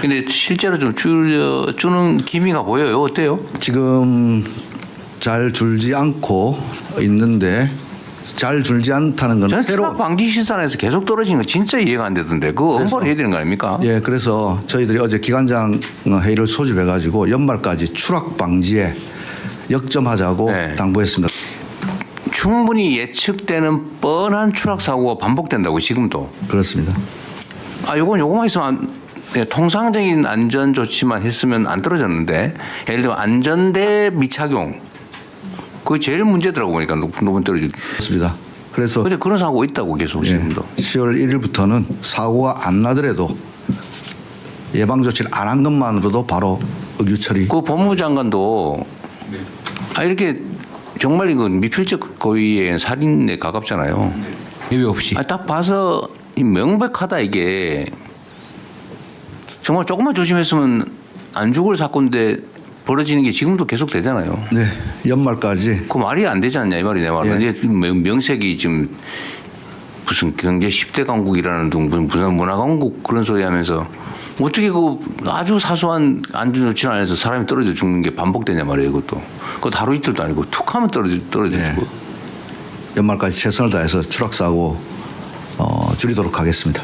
근데 실제로 좀 줄여 주는 기미가 보여요. 어때요? 지금 잘 줄지 않고 있는데 잘 줄지 않다는 건 저는 새로 방지 시설에서 계속 떨어지는 거 진짜 이해가 안 되던데 그거 엄벌 해야 되는 거 아닙니까? 예 그래서 저희들이 어제 기관장 회의를 소집해 가지고 연말까지 추락 방지에 역점하자고 네. 당부했습니다. 충분히 예측되는 뻔한 추락 사고가 반복된다고 지금도. 그렇습니다. 아, 요건 요거만 있으면 안, 예, 통상적인 안전 조치만 했으면 안 떨어졌는데 예를 들면 안전대 미착용 그게 제일 문제더라고 보니까 높은 높은 떨어지기. 그렇습니다. 그래서 근데 그런 사고 있다고 계속 예, 지금도. 10월 1일부터는 사고가 안 나더라도 예방 조치를 안 한 것만으로도 바로 의규 처리. 그 법무부 장관도 아 이렇게 정말 이건 미필적 고의의 살인에 가깝잖아요. 예외 없이. 아, 딱 봐서 이 명백하다 이게 정말 조금만 조심했으면 안 죽을 사건인데 벌어지는 게 지금도 계속 되잖아요. 네 연말까지 그 말이 안 되지 않냐 이 말이 내 말은. 예. 이제 명- 명색이 지금 무슨 경제 10대 강국이라는 둥 무슨 문화 강국 그런 소리 하면서 어떻게 그 아주 사소한 안전 조치를 안 해서 사람이 떨어져 죽는 게 반복되냐 말이에요 이것도. 그거 하루 이틀도 아니고 툭 하면 떨어져 떨어져 네. 죽고. 연말까지 최선을 다해서 추락 사고 어, 줄이도록 하겠습니다.